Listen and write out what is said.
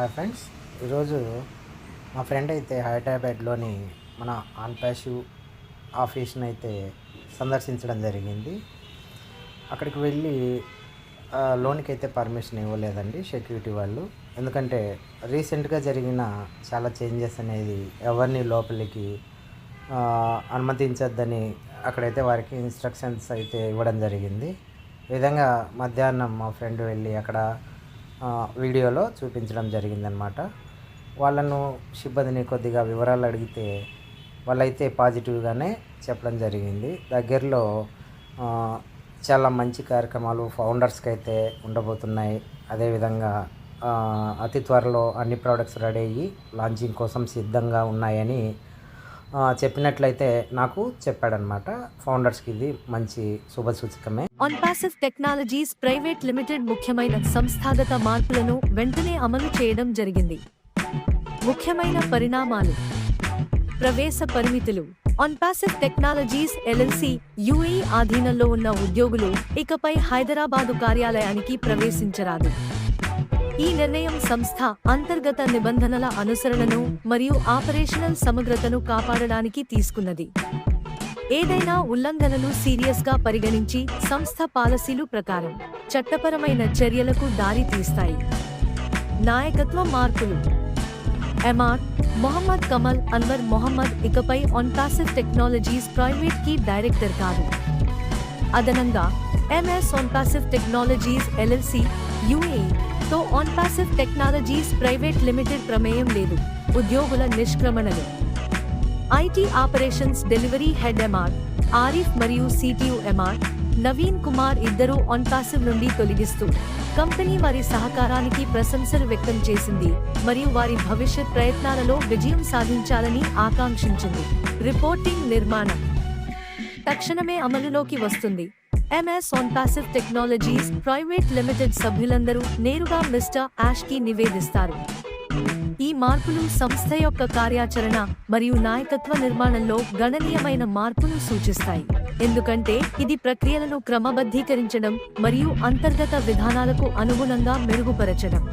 Hi friends. ఈరోజు మా friend అయితే హైదరాబాద్లోని మన ఆన్పాషు ఆఫీస్ని అయితే సందర్శించడం జరిగింది. అక్కడికి వెళ్ళి లోన్కి అయితే పర్మిషన్ ఇవ్వలేదండి సెక్యూరిటీ వాళ్ళు. ఎందుకంటే రీసెంట్గా జరిగిన చాలా చేంజెస్ అనేది ఎవరిని లోపలికి అనుమతించద్దని అక్కడైతే వారికి ఇన్స్ట్రక్షన్స్ అయితే ఇవ్వడం జరిగింది. ఈ విధంగా మధ్యాహ్నం మా ఫ్రెండ్ వెళ్ళి అక్కడ వీడియోలో చూపించడం జరిగిందనమాట. వాళ్ళను సిబ్బందిని కొద్దిగా వివరాలు అడిగితే వాళ్ళైతే పాజిటివ్గానే చెప్పడం జరిగింది. దగ్గరలో చాలా మంచి కార్యక్రమాలు ఫౌండర్స్కి అయితే ఉండబోతున్నాయి. అదేవిధంగా అతి త్వరలో అన్ని ప్రోడక్ట్స్ రెడీ అయ్యి లాంచింగ్ కోసం సిద్ధంగా ఉన్నాయని చెప్పినట్లయితే నాకు చెప్పాడనమాట. ఫౌండర్స్కి ఇది మంచి శుభసూచకమే. ఆన్పాసివ్ టెక్నాలజీస్ ప్రైవేట్ లిమిటెడ్ ముఖ్యమైన సంస్థాగత మార్పులను వెంటనే అమలు చేయడం జరిగింది. ముఖ్యమైన పరిణామాలు. ప్రవేశ పరిమితులు. ఆన్పాసివ్ టెక్నాలజీస్ ఎల్ఎల్సి యుఏఈ ఆధీనంలో ఉన్న ఉద్యోగులు ఇకపై హైదరాబాదు కార్యాలయానికి ప్రవేశించరాదు. ఈ నిర్ణయం సంస్థ అంతర్గత నిబంధనల అనుసరణను మరియు ఆపరేషనల్ సమగ్రతను కాపాడడానికి తీసుకున్నది. ఏదైనా ఉల్లంఘనలు సీరియస్గా పరిగణించి సంస్థ పాలసీలు ప్రకారం చట్టపరమైన చర్యలకు దారి తీస్తాయి. నాయకత్వ మార్పులు. ఎంఆర్ మొహమ్మద్ కమల్ అన్వర్ మొహమ్మద్ ఇకపై ఆన్పాసివ్ టెక్నాలజీస్ ప్రైవేట్కి డైరెక్టర్ కాదు. అదనంగా MS Onpassive technologies LLC UA తో ఆన్పాసివ్ టెక్నాలజీస్ ప్రైవేట్ లిమిటెడ్ ప్రమేయం లేదు. ఉద్యోగుల నిష్క్రమణలు. IT operations delivery head MR Arif మరియు సిటియు ఎంఆర్ నవీన్ కుమార్ ఇద్దరు ఆన్పాసివ్ నుండి తొలగిస్తూ కంపెనీ వారి సహకారానికి ప్రశంసలు వ్యక్తం చేసింది మరియు వారి భవిష్యత్ ప్రయత్నాలలో విజయం సాధించాలని ఆకాంక్షించింది. రిపోర్టింగ్ నిర్మాణం. తక్షణమే అమలులోకి వస్తుంది. MS Onpassive technologies private limited సభ్యులందరూ నేరుగా మిస్టర్ యాష్కి నివేదిస్తారు. ఈ మార్పులు సంస్థ యొక్క కార్యాచరణ మరియు నాయకత్వ నిర్మాణంలో గణనీయమైన మార్పును సూచిస్తాయి. ఎందుకంటే ఇది ప్రక్రియలను క్రమబద్ధీకరించడం మరియు అంతర్గత విధానాలకు అనుగుణంగా మెరుగుపరచడం.